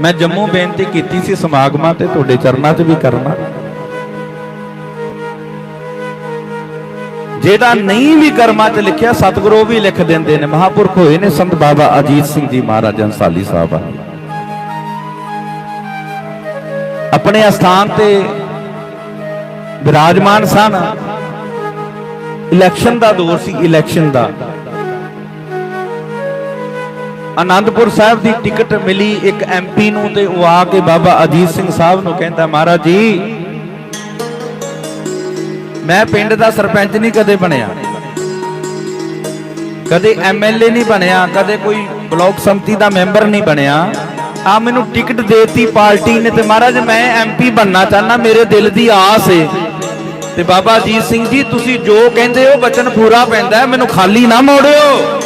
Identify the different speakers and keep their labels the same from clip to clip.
Speaker 1: ਮੈਂ ਜੰਮੂ ਬੇਨਤੀ ਕੀਤੀ ਸੀ ਸਮਾਗਮਾਂ ਤੇ ਤੁਹਾਡੇ ਚਰਨਾਂ 'ਚ ਵੀ ਕਰਨਾ। ਜਿਹੜਾ ਨਹੀਂ ਵੀ ਕਰਮਾਂ 'ਚ ਲਿਖਿਆ, ਸਤਿਗੁਰੂ ਵੀ ਲਿਖ ਦਿੰਦੇ ਨੇ। ਮਹਾਪੁਰਖ ਹੋਏ ਨੇ ਸੰਤ ਬਾਬਾ ਅਜੀਤ ਸਿੰਘ ਜੀ ਮਹਾਰਾਜ ਅੰਸਾਲੀ ਸਾਹਿਬ। ਆ ਆਪਣੇ ਅਸਥਾਨ ਤੇ ਵਿਰਾਜਮਾਨ ਸਨ। ਇਲੈਕਸ਼ਨ ਦਾ ਦੌਰ ਸੀ, ਇਲੈਕਸ਼ਨ ਦਾ। ਆਨੰਦਪੁਰ ਸਾਹਿਬ ਦੀ ਟਿਕਟ ਮਿਲੀ ਇੱਕ ਐਮਪੀ ਨੂੰ ਤੇ ਉਹ ਆ ਕੇ ਬਾਬਾ ਅਜੀਤ ਸਿੰਘ ਸਾਹਿਬ ਨੂੰ ਕਹਿੰਦਾ, ਮਹਾਰਾਜ ਜੀ, ਮੈਂ ਪਿੰਡ ਦਾ ਸਰਪੰਚ ਨਹੀਂ ਕਦੇ ਬਣਿਆ। ਕਦੇ ਐਮਐਲਏ ਨਹੀਂ ਬਣਿਆ, ਕਦੇ ਕੋਈ ਬਲਾਕ ਸੰਮਤੀ ਦਾ ਮੈਂਬਰ ਨਹੀਂ ਬਣਿਆ। ਆ ਮੈਨੂੰ ਟਿਕਟ ਦੇਤੀ ਪਾਰਟੀ ਨੇ ਤੇ ਮਹਾਰਾਜ ਮੈਂ ਐਮਪੀ ਬਣਨਾ ਚਾਹਨਾ ਮੇਰੇ ਦਿਲ ਦੀ ਆਸ ਏ। ਤੇ ਬਾਬਾ ਅਜੀਤ ਸਿੰਘ ਜੀ, ਤੁਸੀਂ ਜੋ ਕਹਿੰਦੇ ਹੋ ਬਚਨ ਪੂਰਾ ਪੈਂਦਾ ਮੈਨੂੰ ਖਾਲੀ ਨਾ ਮੋੜਿਓ।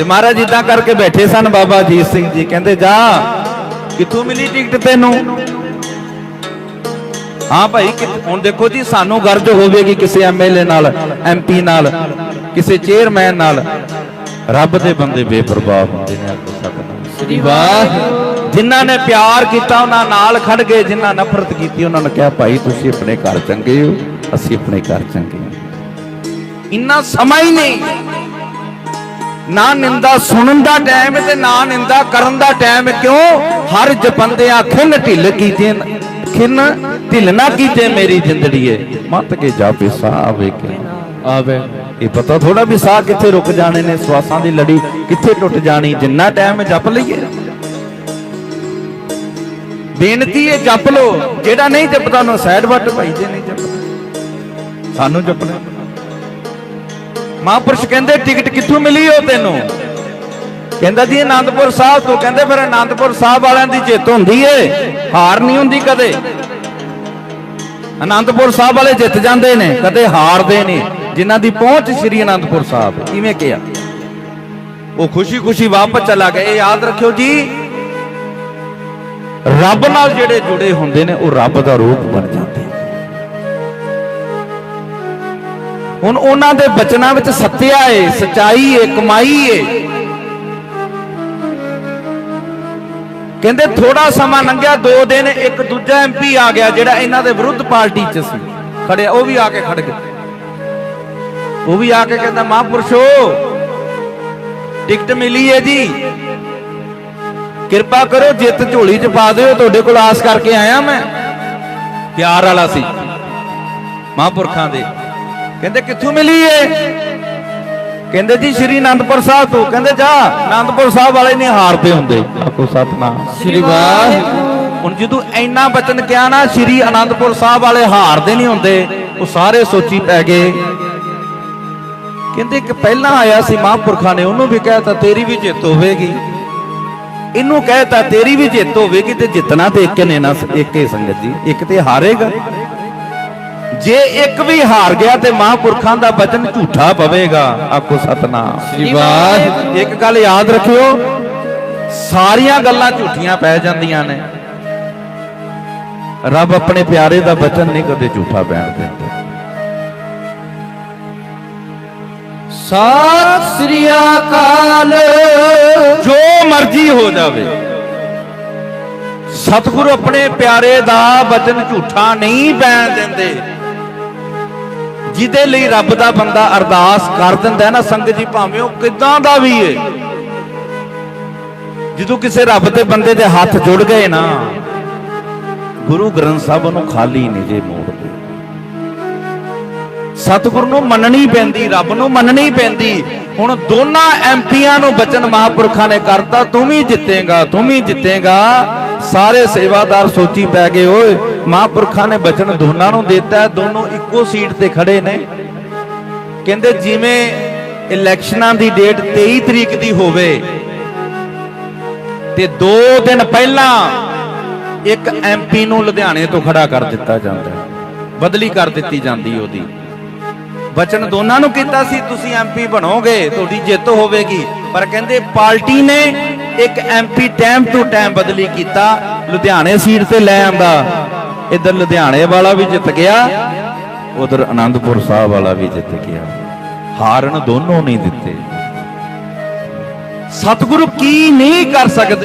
Speaker 1: ਤੇ ਮਹਾਰਾਜ ਇਦਾਂ ਕਰਕੇ ਬੈਠੇ ਸਨ ਬਾਬਾ ਅਜੀਤ ਸਿੰਘ ਜੀ ਕਹਿੰਦੇ ਜਾ ਕਿੱਥੋਂ ਮਿਲੀ ਟਿਕਟ ਤੈਨੂੰ? ਹਾਂ ਭਾਈ ਹੁਣ ਦੇਖੋ ਜੀ ਸਾਨੂੰ ਗਰਜ ਹੋਵੇਗੀ ਕਿਸੇ ਐਮਐਲਏ ਨਾਲ ਐਮਪੀ ਨਾਲ ਕਿਸੇ ਚੇਅਰਮੈਨ ਨਾਲ। ਰੱਬ ਦੇ ਬੰਦੇ ਬੇਪਰਵਾਹ ਹੁੰਦੇ ਨੇ ਆਖੋ ਸਤਿਨਾਮ ਸ੍ਰੀ ਵਾਹਿਗੁਰੂ। ਜਿਨ੍ਹਾਂ ਨੇ ਪਿਆਰ ਕੀਤਾ ਉਹਨਾਂ ਨਾਲ ਖੜ ਗਏ ਜਿਨ੍ਹਾਂ ਨਫ਼ਰਤ ਕੀਤੀ ਉਹਨਾਂ ਨੇ ਕਿਹਾ ਭਾਈ ਤੁਸੀਂ ਆਪਣੇ ਘਰ ਚੰਗੇ ਹੋ ਅਸੀਂ ਆਪਣੇ ਘਰ ਚੰਗੇ ਹਾਂ। ਇੰਨਾ ਸਮਾਂ ਹੀ ਨਹੀਂ। ਨਾ ਨਿੰਦਾ ਸੁਣਨ ਦਾ ਟਾਈਮ ਤੇ ਨਾ ਨਿੰਦਾ ਕਰਨ ਦਾ ਟਾਈਮ ਕਿਉਂ? ਹਰ ਜਪੰਦਿਆਂ ਖਿੰਨ ਢਿੱਲ ਕੀਤੇ ਖਿੰਨ ਢਿੱਲ ਨਾ ਕੀਤੇ ਮੇਰੀ ਜਿੰਦੜੀਏ। ਮਤ ਕੇ ਜਾਪੇ ਸਾਹ ਆਵੇ ਕਿ ਆਵੇ। ਇਹ ਪਤਾ ਥੋੜਾ ਵੀ ਸਾਹ ਕਿੱਥੇ ਰੁਕ ਜਾਣੇ ਨੇ ਸਵਾਸਾਂ ਦੀ ਲੜੀ ਕਿੱਥੇ ਟੁੱਟ ਜਾਣੀ ਜਿੰਨਾ ਟਾਈਮ ਜਪ ਲਈਏ। ਬੇਨਤੀ ਹੈ ਜਪ ਲੋ ਜਿਹੜਾ ਨਹੀਂ ਜਪਦਾ ਉਹਨੂੰ ਸਾਈਡ ਵੱਟ ਭਾਈ ਜੇ ਨਹੀਂ ਜਪਦਾ। ਸਾਨੂੰ ਜਪਣਾ। ਮਹਾਂਪੁਰਸ਼ ਕਹਿੰਦੇ, ਟਿਕਟ ਕਿੱਥੋਂ ਮਿਲੀ ਉਹ ਤੈਨੂੰ? ਕਹਿੰਦਾ ਜੀ ਆਨੰਦਪੁਰ ਸਾਹਿਬ ਤੋਂ। ਕਹਿੰਦੇ, ਫਿਰ ਆਨੰਦਪੁਰ ਸਾਹਿਬ ਵਾਲਿਆਂ ਦੀ ਜਿੱਤ ਹੁੰਦੀ ਏ। ਹਾਰ ਨਹੀਂ ਹੁੰਦੀ ਕਦੇ। ਆਨੰਦਪੁਰ ਸਾਹਿਬ ਵਾਲੇ ਜਿੱਤ ਜਾਂਦੇ ਨੇ, ਕਦੇ ਹਾਰਦੇ ਨੇ। ਜਿਨ੍ਹਾਂ ਦੀ ਪਹੁੰਚ ਸ੍ਰੀ ਆਨੰਦਪੁਰ ਸਾਹਿਬ ਕਿਵੇਂ ਕਿਹਾ। ਉਹ ਖੁਸ਼ੀ-ਖੁਸ਼ੀ ਵਾਪਸ ਚਲਾ ਗਏ। ਇਹ ਯਾਦ ਰੱਖਿਓ ਜੀ, ਰੱਬ ਨਾਲ ਜਿਹੜੇ ਜੁੜੇ ਹੁੰਦੇ ਨੇ, ਉਹ ਰੱਬ ਦਾ ਰੂਪ ਬਣ ਜਾਂਦੇ ਨੇ। ਹੁਣ ਉਹਨਾਂ ਦੇ ਬਚਨਾਂ ਵਿੱਚ ਸੱਤਿਆ ਏ, ਸਚਾਈ ਏ, ਕਮਾਈ ਏ। ਕਹਿੰਦੇ ਥੋੜਾ ਸਮਾਂ ਲੰਘਿਆ, ਦੋ ਦਿਨ ਇੱਕ ਦੂਜਾ ਐਮਪੀ ਆ ਗਿਆ ਜਿਹੜਾ ਇਹਨਾਂ ਦੇ ਵਿਰੁੱਧ ਪਾਰਟੀ 'ਚ ਸੀ। ਖੜਿਆ ਉਹ ਵੀ ਆ ਕੇ ਖੜ ਗਿਆ ਉਹ ਵੀ ਆ ਕੇ ਕਹਿੰਦਾ, ਮਹਾਂਪੁਰਸ਼ੋ, ਟਿਕਟ ਮਿਲੀ ਏ ਜੀ। ਕਿਰਪਾ ਕਰੋ, ਜਿੱਤ ਝੋਲੀ 'ਚ ਪਾ ਦਿਓ, ਤੁਹਾਡੇ ਕੋਲ ਆਸ ਕਰਕੇ ਆਇਆ ਮੈਂ। ਪਿਆਰ ਵਾਲਾ ਸੀ। ਮਹਾਂਪੁਰਖਾਂ ਦੇ। ਕਹਿੰਦੇ ਕਿੱਥੋਂ ਮਿਲੀ ਏ ਕਹਿੰਦੇ ਜੀ ਸ਼੍ਰੀ ਅਨੰਦਪੁਰ ਸਾਹਿਬ ਤੋਂ। ਕਹਿੰਦੇ ਜਾ ਅਨੰਦਪੁਰ ਸਾਹਿਬ ਵਾਲੇ ਨਹੀਂ ਹਾਰਦੇ ਹੁੰਦੇ। ਆਖੋ ਸਤਨਾਮ। ਸ਼੍ਰੀ ਵਾਹਿਗੁਰੂ। ਹੁਣ ਜਦੋਂ ਇੰਨਾ ਬਚਨ ਕਿਹਾ ਨਾ ਸ਼੍ਰੀ ਅਨੰਦਪੁਰ ਸਾਹਿਬ ਵਾਲੇ ਹਾਰਦੇ ਨਹੀਂ ਹੁੰਦੇ ਉਹ ਸਾਰੇ ਸੋਚੀ ਪੈ ਗਏ। ਕਹਿੰਦੇ ਇੱਕ ਪਹਿਲਾਂ ਆਇਆ ਸੀ ਮਹਾਂਪੁਰਖਾਂ ਨੇ ਉਹਨੂੰ ਵੀ ਕਹਿਤਾ ਤੇਰੀ ਵੀ ਜਿੱਤ ਹੋਵੇਗੀ। ਇਹਨੂੰ ਕਹਿਤਾ ਤੇਰੀ ਵੀ ਜਿੱਤ ਹੋਵੇਗੀ ਤੇ ਜਿੱਤਣਾ ਤੇ ਇੱਕ ਨੇ ਨਾ ਇੱਕ ਸੰਗਤ ਜੀ ਇੱਕ ਤੇ ਹਾਰੇਗਾ। ਜੇ ਇੱਕ ਵੀ ਹਾਰ ਗਿਆ ਤੇ ਮਹਾਂਪੁਰਖਾਂ ਦਾ ਬਚਨ ਝੂਠਾ ਪਵੇਗਾ ਆਖੋ ਸਤਨਾਮ। ਸ੍ਰੀ ਵਾਹਿਗੁਰੂ ਇੱਕ ਗੱਲ ਯਾਦ ਰੱਖਿਓ ਸਾਰੀਆਂ ਗੱਲਾਂ ਝੂਠੀਆਂ ਪੈ ਜਾਂਦੀਆਂ ਨੇ। ਰੱਬ ਆਪਣੇ ਪਿਆਰੇ ਦਾ ਬਚਨ ਨਹੀਂ ਕਦੇ ਝੂਠਾ ਪੈਣ ਦਿੰਦਾ।
Speaker 2: ਸਤਿ ਸ੍ਰੀ ਅਕਾਲ।
Speaker 1: ਜੋ ਮਰਜ਼ੀ ਹੋ ਜਾਵੇ ਸਤਿਗੁਰੂ ਆਪਣੇ ਪਿਆਰੇ ਦਾ ਬਚਨ ਝੂਠਾ ਨਹੀਂ ਪੈਣ ਦਿੰਦੇ। ਜਿਹਦੇ ਲਈ ਰੱਬ ਦਾ ਬੰਦਾ ਅਰਦਾਸ ਕਰ ਦਿੰਦਾ ਨਾ, ਸੰਗਤ ਜੀ, ਭਾਵੇਂ ਉਹ ਕਿਦਾਂ ਦਾ ਵੀ ਏ। ਜਦੋਂ ਕਿਸੇ ਰੱਬ ਦੇ ਬੰਦੇ ਦੇ ਹੱਥ ਜੁੜ ਗਏ ਨਾ, ਗੁਰੂ ਗ੍ਰੰਥ ਸਾਹਿਬ ਉਹਨੂੰ ਖਾਲੀ ਨਹੀਂ ਜੇ ਮੋੜਦੇ ਸਤਿਗੁਰੂ ਨੂੰ ਮੰਨਣੀ ਪੈਂਦੀ, ਰੱਬ ਨੂੰ ਮੰਨਣੀ ਪੈਂਦੀ। ਹੁਣ ਦੋਨਾਂ ਐਮਪੀਆਂ ਨੂੰ ਬਚਨ ਮਹਾਪੁਰਖਾਂ ਨੇ ਕਰਤਾ, ਤੂੰ ਵੀ ਜਿੱਤੇਗਾ, ਤੂੰ ਵੀ ਜਿੱਤੇਗਾ। ਸਾਰੇ ਸੇਵਾਦਾਰ ਸੋਚੀ ਪੈ ਗਏ, ਓਏ, ਮਹਾਪੁਰਖਾਂ ਨੇ ਬਚਨ ਦੋਨਾਂ ਨੂੰ ਦਿੱਤਾ ਦੋਨੋਂ ਇੱਕੋ ਸੀਟ ਤੇ ਖੜੇ ਨੇ। ਕਹਿੰਦੇ, ਜਿਵੇਂ ਇਲੈਕਸ਼ਨਾਂ ਦੀ ਡੇਟ 23 ਤਰੀਕ ਦੀ ਹੋਵੇ ਤੇ 2 ਦਿਨ ਪਹਿਲਾਂ ਇੱਕ ਐਮਪੀ ਨੂੰ ਲੁਧਿਆਣੇ ਤੋਂ ਖੜਾ ਕਰ ਦਿੱਤਾ ਜਾਂਦਾ ਬਦਲੀ ਕਰ ਦਿੱਤੀ ਜਾਂਦੀ ਉਹਦੀ। ਵਚਨ ਦੋਨਾਂ ਨੂੰ ਕੀਤਾ ਸੀ, ਤੁਸੀਂ ਐਮਪੀ ਬਣੋਗੇ, ਤੁਹਾਡੀ ਜਿੱਤ ਹੋਵੇਗੀ। ਪਰ ਕਹਿੰਦੇ, ਪਾਰਟੀ ਨੇ ਇੱਕ ਐਮਪੀ ਟਾਈਮ ਟੂ ਟਾਈਮ ਬਦਲੀ ਕੀਤਾ, ਲੁਧਿਆਣੇ ਸੀਟ ਤੇ ਲੈ ਆਂਦਾ। ਇਧਰ ਲੁਧਿਆਣੇ ਵਾਲਾ ਵੀ ਜਿੱਤ ਗਿਆ, ਉਧਰ ਆਨੰਦਪੁਰ ਸਾਹਿਬ ਵਾਲਾ ਵੀ ਜਿੱਤ ਗਿਆ। ਹਾਰਨ ਦੋਨੋਂ ਨਹੀਂ ਦਿੱਤੇ। ਸਤਿਗੁਰੂ ਕੀ ਨਹੀਂ ਕਰ ਸਕਦੇ?